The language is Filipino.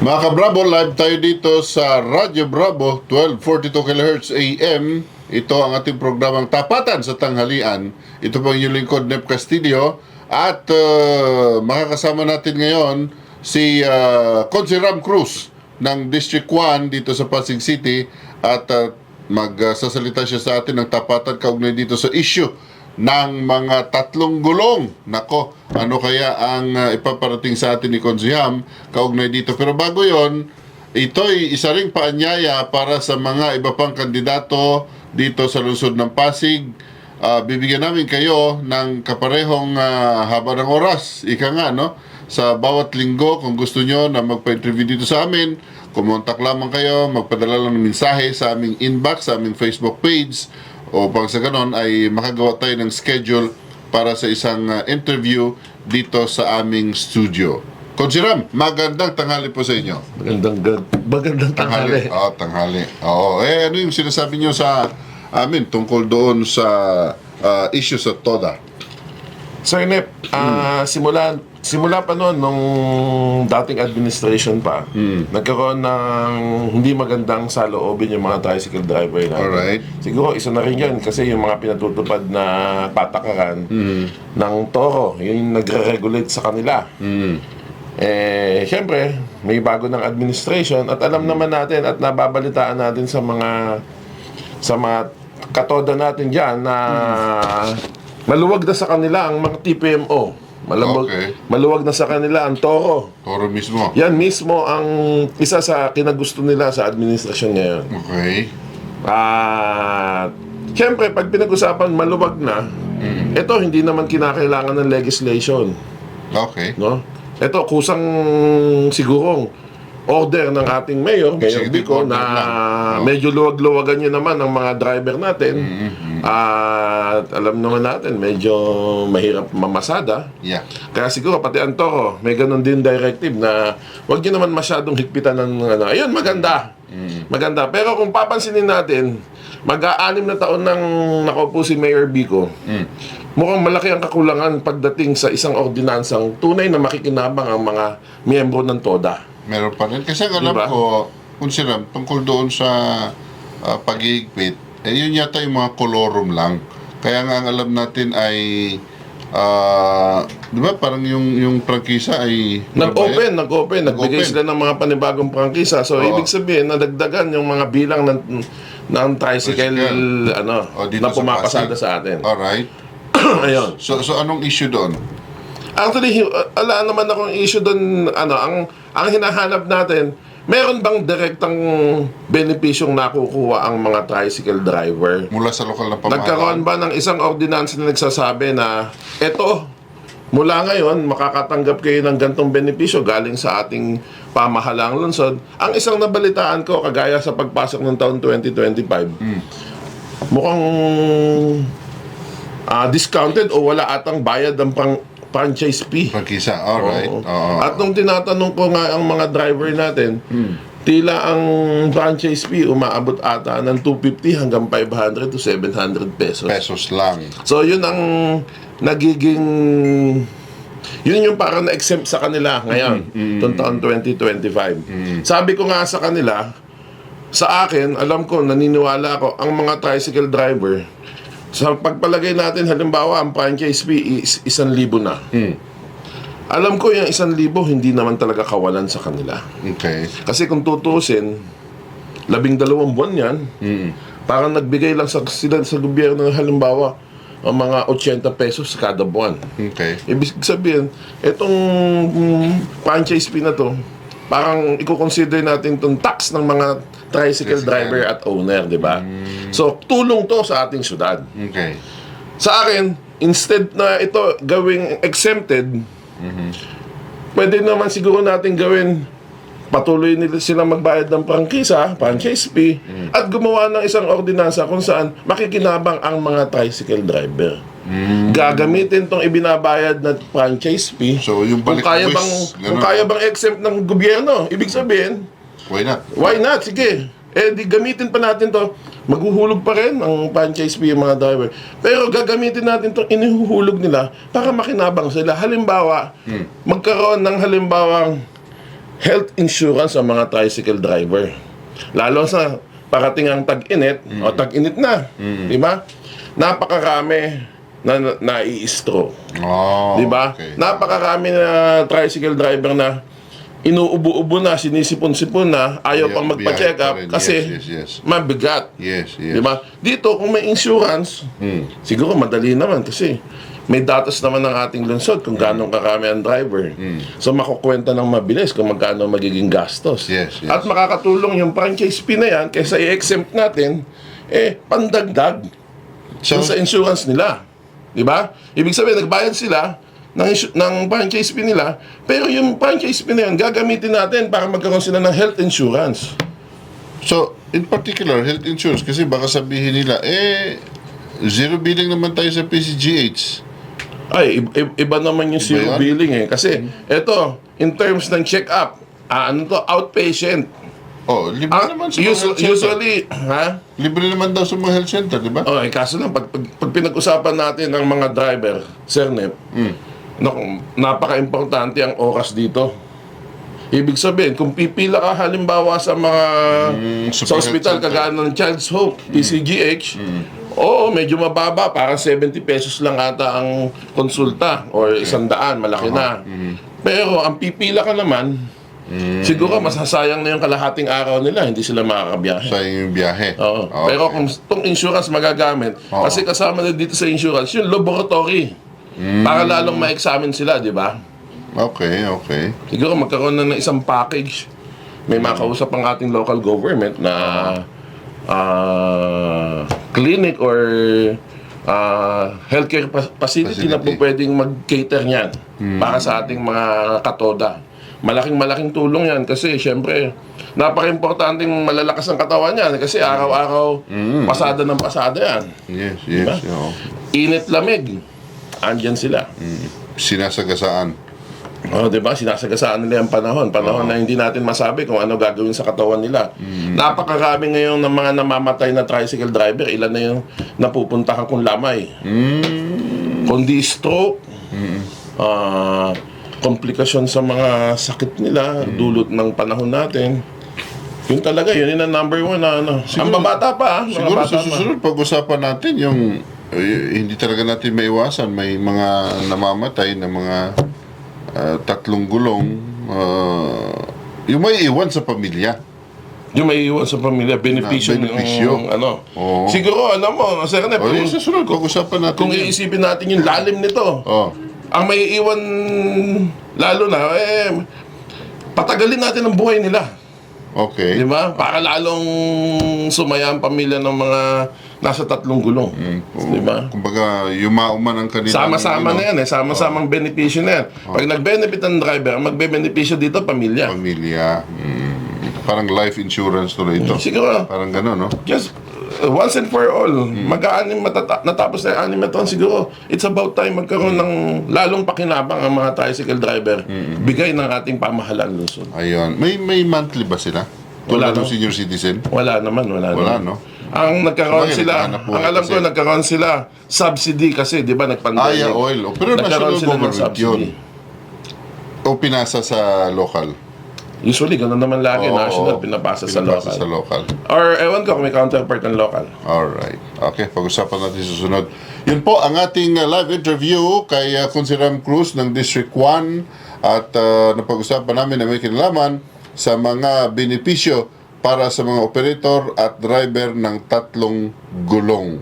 Mga ka-Bravo, live tayo dito sa Radyo Bravo, 1242 kHz AM. Ito ang ating programang Tapatan sa Tanghalian. Ito po ang inyong lingkod, Nep Castillo. At uh, makakasama natin ngayon si uh, Consi Ram Cruz ng District 1 dito sa Pasig City. At uh, magsasalita siya sa atin ng tapatan kaugnay dito sa issue ng mga tatlong gulong. Nako, ano kaya ang uh, ipaparating sa atin ni Konziham kaugnay dito. Pero bago yon, ito'y isa ring paanyaya para sa mga iba pang kandidato dito sa lungsod ng Pasig. Ah, bibigyan namin kayo ng kaparehong ah, haba ng oras. Ika nga, no? Sa bawat linggo, kung gusto nyo na magpa-interview dito sa amin, kumontak lamang kayo, magpadala lang ng mensahe sa aming inbox, sa aming Facebook page, o pang sa ganon ay makagawa tayo ng schedule para sa isang uh, interview dito sa aming studio. Konsiram, magandang tanghali po sa inyo. Magandang, magandang tanghali. Oo, tanghali. Oo. Eh, ano yung sinasabi nyo sa amin tungkol doon sa uh, issue sa TODA? Sir Nep, ah, simula, simula pa noon, nung dating administration pa, nagkaroon ng hindi magandang saloobin yung mga tricycle driver natin. Alright. Siguro isa na rin yan kasi yung mga pinatutupad na patakaran ng toro, yun yung nagre-regulate sa kanila. Eh, syempre, may bago ng administration at alam naman natin at nababalitaan natin sa mga sa mga katoda natin diyan na maluwag na sa kanila ang mga TPMO. Maluwag, Okay. maluwag na sa kanila ang toro. Toro mismo. Yan mismo ang isa sa kinagusto nila sa administrasyon ngayon. Okay. At Siyempre, pag pinag-usapan maluwag na, ito hindi naman kinakailangan ng legislation. Okay. No? Ito, kusang sigurong order ng ating mayor, Mayor Bico, na lang. Medyo luwag-luwagan niya naman ang mga driver natin. At alam naman natin, medyo mahirap mamasada. Yeah. Kaya siguro pati ang toro, may ganun din directive na wag niyo naman masyadong higpitan ng ano. Ayun, maganda. Maganda. Pero kung papansinin natin, mag-aanim na taon nang nakaupo si Mayor Bico. Mukhang malaki ang kakulangan pagdating sa isang ordinansang tunay na makikinabang ang mga miyembro ng TODA. Meron pa rin. Kasi alam Diba? ko, Konsiram, tungkol doon sa uh, pag-iigpit, eh yun yata yung mga kolorum lang. Kaya nga ang alam natin ay ah, di ba parang yung yung prangkisa ay Nag-open, nag-open, nagbigay sila ng mga panibagong prangkisa. So, Oo. ibig sabihin, nadagdagan yung mga bilang ng, ng tricycle, Tricycle. ano, O, dito na sa pumapasada Pasig. sa atin. Alright. Ayun. So, so anong issue doon? Actually, hi- uh, ala naman akong issue doon, ano, ang, ang hinahanap natin, meron bang direktang benepisyong nakukuha ang mga tricycle driver? Mula sa lokal na pamahalaan? Nagkaroon ba ng isang ordinance na nagsasabi na eto, mula ngayon, makakatanggap kayo ng gantong benepisyo galing sa ating pamahalaang lungsod. Ang isang nabalitaan ko, kagaya sa pagpasok ng taon 2025, mukhang ah, discounted o wala atang bayad ang pang franchise fee. Prangkisa, alright. Oo. Oo. At nung tinatanong ko nga ang mga driver natin, tila ang franchise fee umaabot ata ng 250 hanggang 500 to 700 pesos. pesos lang. So yun ang nagiging yun yung parang na-exempt sa kanila ngayon, itong taon 2025. Sabi ko nga sa kanila, sa akin, alam ko, naniniwala ako, ang mga tricycle driver, sa pagpalagay natin, halimbawa, ang franchise fee is isang libo na. Alam ko yung isang libo, hindi naman talaga kawalan sa kanila. Okay. Kasi kung tutusin, labing dalawang buwan yan, parang nagbigay lang sa, sila sa gobyerno ng halimbawa, ang mga 80 pesos kada buwan. Okay. Ibig sabihin, itong mm, franchise fee na to, parang i-consider natin itong tax ng mga tricycle driver at owner, di ba? So, tulong to sa ating syudad. Okay. Sa akin, instead na ito gawing exempted, pwede naman siguro natin gawin patuloy nila silang magbayad ng prangkisa, franchise fee, at gumawa ng isang ordinansa kung saan makikinabang ang mga tricycle driver. Gagamitin tong ibinabayad na franchise fee. So, yung kung kaya bang kung ganun. kaya bang exempt ng gobyerno, ibig sabihin, Why not? Why not? Sige. Eh, di gamitin pa natin to. Maghuhulog pa rin ang franchise fee yung mga driver. Pero gagamitin natin to inihuhulog nila para makinabang sila. Halimbawa, magkaroon ng halimbawang health insurance sa mga tricycle driver. Lalo sa parating ang tag-init, o tag-init na, di ba? Napakarami na nai-stroke. Oh, Di ba? okay. Napakarami na tricycle driver na inuubo-ubo na, sinisipon-sipon na, ayaw Yeah, pang magpa-check up kasi Yes, yes, yes. mabigat. Yes, yes. Di ba? Dito, kung may insurance, Hmm. siguro madali naman kasi may datos naman ng ating lungsod kung gaano karami ang driver. Hmm. So, makukwenta ng mabilis kung magkano magiging gastos. Yes, yes. At makakatulong yung franchise fee na yan kaysa i-exempt natin, eh, pandagdag So, sa insurance nila. Di ba? Ibig sabihin, nagbayad sila ng, ng franchise fee nila, pero yung franchise fee na yun, gagamitin natin para magkaroon sila ng health insurance. so, in particular, health insurance, kasi baka sabihin nila, eh, zero billing naman tayo sa PCGH. Ay, iba naman yung zero yun? billing eh. Kasi, eto, in terms ng check-up, ah, ano to, outpatient. Oh, libre Ah, naman sa mga usu- health center. usually, ha? Libre naman daw sa mga health center, di ba? Okay, kaso lang, pag, pag, pag pinag-usapan natin ng mga driver, Sir Nep, Hmm. naku, napaka-importante ang oras dito. Ibig sabihin, kung pipila ka halimbawa sa mga sa sa hospital, center. kagaya ng Child's Hope, PCGH, oo, medyo mababa, parang 70 pesos lang ata ang konsulta or isang daan, malaki na. Pero ang pipila ka naman, siguro masasayang na yung kalahating araw nila, hindi sila makakabiyahe. Sa yung biyahe. Oo. Okay. Pero kung itong insurance magagamit, Oo. kasi kasama na dito sa insurance, yung laboratory. Para lalong ma-examine sila, di ba? Okay, okay. Siguro magkaroon na ng isang package. May makausap ang ating local government na ah, clinic or ah, healthcare fa- facility, na po Facility. pwedeng mag-cater niyan para sa ating mga katoda. Malaking malaking tulong yan kasi syempre napaka-importanting malalakas ang katawan yan kasi araw-araw pasada ng pasada yan. Yes, yes. oo. Init lamig. Andyan sila. Sinasagasaan. Oh, 'di ba? Sinasagasaan nila yung panahon, panahon na hindi natin masabi kung ano gagawin sa katawan nila. Napakarami ngayon ng mga namamatay na tricycle driver, ilan na yung napupuntahan kung lamay. Kundi stroke, ah, komplikasyon sa mga sakit nila, dulot ng panahon natin. Yun talaga, yun yung number one na ano. Ang babata pa, ah, Siguro sa pa. susunod, pag-usapan natin yung eh, hindi talaga natin maiwasan. May mga namamatay na mga ah, tatlong gulong. ah, yung may iwan sa pamilya. Yung may iwan sa pamilya, benepisyo, Na, benepisyo. ng ano. Oo. Siguro, alam mo, Sir Nep, O, kung- yung sa susunod, natin Kung yun. iisipin natin yung lalim nito, Oh, ang may iwan lalo na, eh, patagalin natin ang buhay nila. Okay. Di ba? Para lalong sumaya ang pamilya ng mga nasa tatlong gulong. Di ba? Kumbaga, yumauman ang kanila. Sama-sama na yan eh. Sama-samang benepisyo na yan. Pag nag-benefit ang driver, magbe-benepisyo dito, pamilya. Pamilya. Mm. Parang life insurance tuloy ito. Siguro, Parang gano'n, no? uh, once and for all, mag-aanim matata- natapos na yung anim na taon, siguro it's about time magkaroon ng lalong pakinabang ang mga tricycle driver. Bigay ng ating pamahalaan lungsod. Ayun. May may monthly ba sila? Wala, no? senior citizen? Wala naman, wala, Wala, naman. no? Ang nagkaroon Sabagay, sila, ang alam ko, kasi. nagkaroon sila subsidy kasi, di ba, nagpandemic. Aya oil. Pero Nagkaroon national sila ng government yun. O pinasa sa local? Usually, ganun naman lagi, Oo, national, pinapasa, sa local. sa local. Or, ewan ko kung may counterpart ng local. Alright. Okay, pag-usapan natin sa sunod. Yun po ang ating uh, live interview kay uh, Consiram Cruz ng District 1 at uh, napag-usapan namin na may kinalaman sa mga benepisyo para sa mga operator at driver ng tatlong gulong.